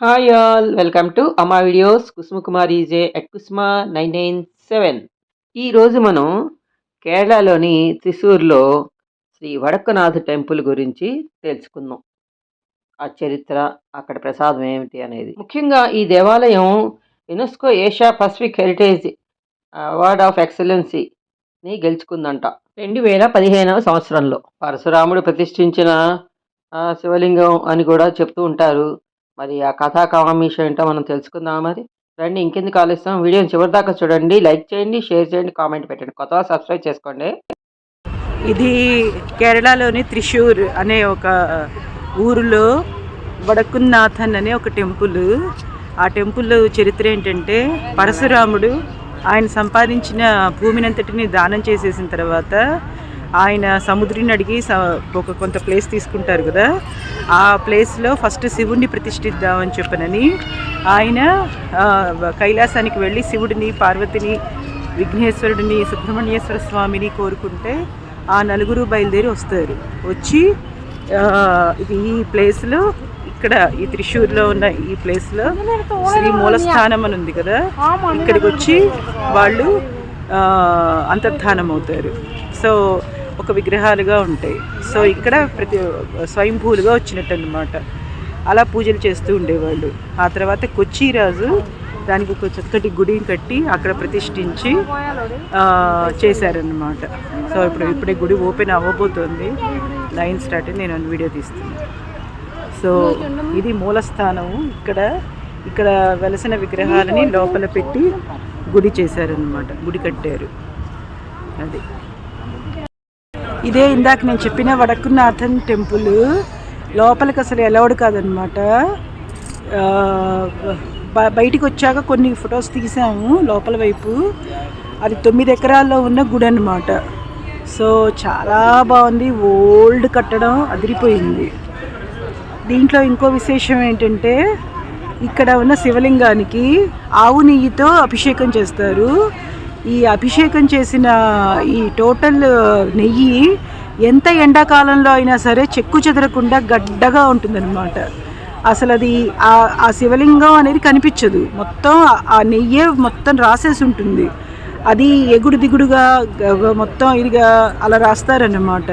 Hi all welcome to అమ్మా videos Kusuma Kumari J at nine nine seven ఈరోజు మనం కేరళలోని త్రిశూర్లో శ్రీ వడక్కనాథ్ టెంపుల్ గురించి తెలుసుకుందాం. ఆ చరిత్ర అక్కడ ప్రసాదం ఏమిటి అనేది. ముఖ్యంగా ఈ దేవాలయం UNESCO Asia Pacific heritage award of ఎక్సలెన్సీని గెలుచుకుందంట. రెండు వేల పదిహేనవ సంవత్సరంలో పరశురాముడు ప్రతిష్ఠించిన శివలింగం అని కూడా చెప్తూ ఉంటారు. మరి ఆ కథా కామేషం ఏంటో మనం తెలుసుకుందాం మరి? రండి ఇంకెందుకు ఆలోచిస్తాం వీడియోని చివరిదాకా చూడండి లైక్ చేయండి షేర్ చేయండి కామెంట్ పెట్టండి. కొత్తగా సబ్స్క్రైబ్ చేసుకోండి. ఇది కేరళలోని త్రిశూర్ అనే ఒక ఊరిలో వడకున్నాథన్ అనే ఒక టెంపుల్. ఆ టెంపుల్ చరిత్ర ఏంటంటే పరశురాముడు ఆయన సంపాదించిన భూమినంతటిని దానం చేసేసిన తర్వాత ఆయన సముద్రుని అడిగి స- ఒక కొంత ప్లేస్ తీసుకుంటారు కదా. ఆ ప్లేస్లో ఫస్ట్ శివుణ్ణి ప్రతిష్ఠిద్దామని చెప్పనని ఆయన కైలాసానికి వెళ్ళి శివుడిని పార్వతిని విఘ్నేశ్వరుడిని సుబ్రహ్మణ్యేశ్వర స్వామిని కోరుకుంటే ఆ నలుగురు బయలుదేరి వస్తారు. వచ్చి ఇది ఈ ప్లేస్లో ఇక్కడ ఈ త్రిశూర్లో ఉన్న ఈ ప్లేస్లో శ్రీ మూలస్థానం అని ఉంది కదా. ఇక్కడికి వచ్చి వాళ్ళు అంతర్ధానం అవుతారు సో ఒక విగ్రహాలుగా ఉంటాయి. సో ఇక్కడ ప్రతి స్వయంభూలుగా వచ్చినట్టు అనమాట అలా పూజలు చేస్తూ ఉండేవాళ్ళు. ఆ తర్వాత కొచ్చిరాజు దానికి ఒక చక్కటి గుడిని కట్టి అక్కడ ప్రతిష్ఠించి చేశారనమాట సో ఇప్పుడు ఇప్పుడే గుడి ఓపెన్ అవ్వబోతోంది. లైన్ స్టార్ట్ నేను వీడియో తీస్తున్నాను సో ఇది మూలస్థానం. ఇక్కడ ఇక్కడ వెలసిన విగ్రహాలని లోపల పెట్టి గుడి చేశారనమాట గుడి కట్టారు. అది. ఇదే ఇందాక నేను చెప్పిన వడకున్నాథన్ టెంపుల్. లోపలికి అసలు ఎలవడు కాదనమాట. బ- బయటికి వచ్చాక కొన్ని ఫొటోస్ తీసాము లోపల వైపు. అది తొమ్మిది ఎకరాల్లో ఉన్న గుడి అనమాట సో చాలా బాగుంది. ఓల్డ్ కట్టడం అదిరిపోయింది. దీంట్లో ఇంకో విశేషం ఏంటంటే ఇక్కడ ఉన్న శివలింగానికి ఆవు నెయ్యితో అభిషేకం చేస్తారు. ఈ అభిషేకం చేసిన ఈ టోటల్ నెయ్యి ఎంత ఎండాకాలంలో అయినా సరే చెక్కు చెదరకుండా గడ్డగా ఉంటుందన్నమాట. అసలు అది ఆ శివలింగం అనేది కనిపించదు. మొత్తం ఆ- నెయ్యి నెయ్యే మొత్తం రాసేసి ఉంటుంది. అది ఎగుడు దిగుడుగా మొత్తం ఇదిగా అలా రాస్తారన్నమాట.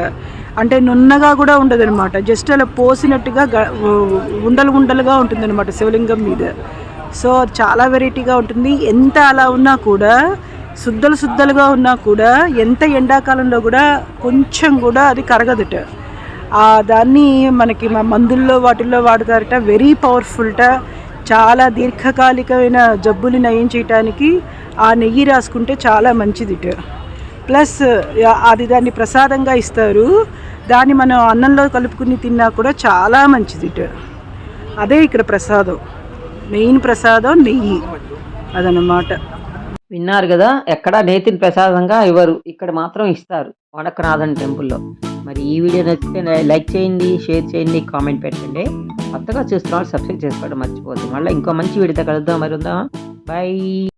అంటే నున్నగా కూడా ఉండదన్నమాట. జస్ట్ అలా పోసినట్టుగా ఉండలు ఉండలుగా ఉంటుందన్నమాట శివలింగం మీద. సో అది చాలా వెరైటీగా ఉంటుంది. ఎంత అలా ఉన్నా కూడా శుద్ధలు శుద్ధలుగా ఉన్నా కూడా ఎంత ఎండాకాలంలో కూడా కొంచెం కూడా అది కరగదుట. ఆ దాన్ని మనకి మా మందుల్లో వాటిల్లో వాడతారట వెరీ పవర్ఫుల్ట చాలా దీర్ఘకాలికమైన జబ్బులు నయం చేయటానికి ఆ నెయ్యి రాసుకుంటే చాలా మంచిదిట. ప్లస్ అది దాన్ని ప్రసాదంగా ఇస్తారు. దాన్ని మనం అన్నంలో కలుపుకుని తిన్నా కూడా చాలా మంచిదిట. అదే ఇక్కడ ప్రసాదం. మెయిన్ ప్రసాదం నెయ్యి. అదనమాట విన్నారు కదా ఎక్కడ నేతిని ప్రసాదంగా ఇవ్వరు. ఇక్కడ మాత్రం ఇస్తారు. వడకనాథన్ టెంపుల్లో. మరి ఈ వీడియో నచ్చితే లైక్ చేయండి షేర్ చేయండి కామెంట్ పెట్టండి. కొత్తగా చూస్తున్న వాళ్ళు సబ్స్క్రైబ్ చేసుకోవడం మర్చిపోతుంది మళ్ళీ ఇంకో మంచి వీడియోతో కలుద్దాం. మరి ఉందా బాయ్